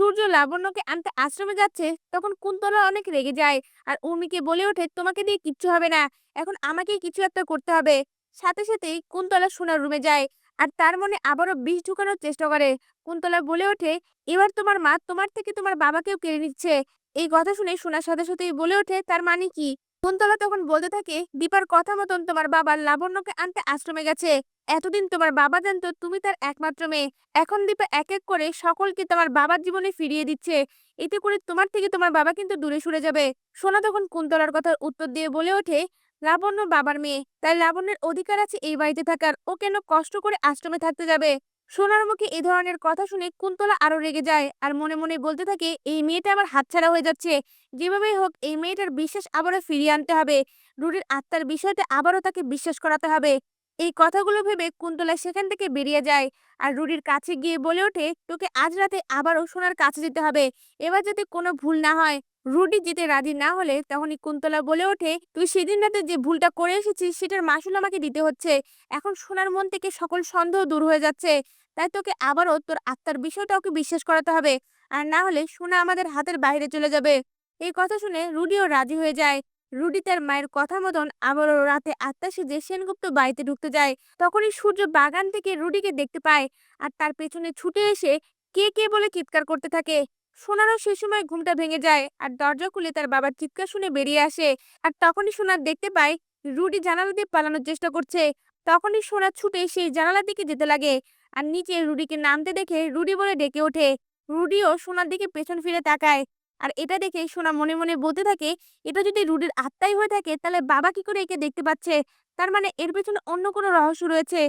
সূর্য লাবণ্যকে আনতে আশ্রমে যাচ্ছে, তখন কুন্তলা অনেক রেগে যায় আর উর্মিকে বলে ওঠে, তোমাকে দিয়ে কিচ্ছু হবে না, এখন আমাকেই কিছু একটা করতে হবে। সাথে সাথেই কুন্তলা সোনার রুমে যায় আর তার মনে আবারও বিষ ঢুকানোর চেষ্টা করে। কুন্তলা বলে ওঠে, এবার তোমার মা তোমার থেকে তোমার বাবাকেও কেড়ে নিচ্ছে। এই কথা শুনে সোনার সাথে সাথেই বলে ওঠে, তার মানে কি? কুন্তলা তখন বলতে থাকে, দীপার কথা মতন তোমার বাবা লাবণ্যকে আনতে আশ্রমে গেছে। এতদিন তোমার বাবা জানতো তুমি তার একমাত্র মেয়ে। এখন দীপা এক এক করে সকলকে তোমার বাবার জীবনে ফিরিয়ে দিচ্ছে। এতে করে তোমার থেকে তোমার বাবা কিন্তু দূরে সরে যাবে। সোনা তখন কুন্তলার কথার উত্তর দিয়ে বলে ওঠে, লাবণ্য বাবার মেয়ে। তাই লাবণ্যের অধিকার আছে এই বাড়িতে থাকার। ও কেন কষ্ট করে আশ্রমে থাকতে যাবে? সোনার মুখে এ ধরনের কথা শুনে কুন্তলা আরও রেগে যায়। আর মনে মনে বলতে থাকে, এই মেয়েটা আমার হাতছাড়া হয়ে যাচ্ছে। যেভাবেই হোক, এই মেয়েটার বিশ্বাস আবারও ফিরিয়ে আনতে হবে। রুডির আত্মার বিষয়টা আবারও তাকে বিশ্বাস করাতে হবে। এই কথাগুলো ভেবে কুন্তলা সেখান থেকে বেরিয়ে যায়। আর রুডির কাছে গিয়ে বলে ওঠে, তোকে আজ রাতে আবারও সোনার কাছে যেতে হবে। এবার যাতে কোনো ভুল না হয়, রুডি যেতে রাজি না হলে তখনই কুন্তলা বলে ওঠে, তুই সেদিন রাতে যে ভুলটা করে এসেছিস, সেটার মাসুল আমাকে দিতে হচ্ছে। এখন সোনার মন থেকে সকল সন্দেহ দূর হয়ে যাচ্ছে। তাই তোকে আবারও তোর আত্মার বিষয়টা ওকে বিশ্বাস করাতে হবে। আর না হলে সোনা আমাদের হাতের বাইরে চলে যাবে। এই কথা শুনে রুডিও রাজি হয়ে যায়। রুডি তার মায়ের কথা মতন আবারও রাতে আত্মা সেজে সেনগুপ্ত বাড়িতে ঢুকতে যায়। তখনই সূর্য বাগান থেকে রুডিকে দেখতে পায়। আর তার পেছনে ছুটে এসে কে কে বলে চিৎকার করতে থাকে। সোনারও সে সময় ঘুমটা ভেঙে যায় আর দরজা খুলে তার বাবার চিৎকার শুনে বেরিয়ে আসে। আর তখনই সোনার দেখতে পায় রুডি জানালা দিয়ে পালানোর চেষ্টা করছে। তখনই সোনা ছুটে সেই জানালার দিকে যেতে লাগে। আর নিচে রুডিকে নামতে দেখে রুডি বলে ডেকে ওঠে। রুডিও সোনার দিকে পেছন ফিরে তাকায়। আর এটা দেখে সোনা মনে মনে বলতে থাকে, এটা যদি রুডির আত্মাই হয়ে থাকে, তাহলে বাবা কি করে একে দেখতে পাচ্ছে? তার মানে এর পেছনে অন্য কোনো রহস্য রয়েছে।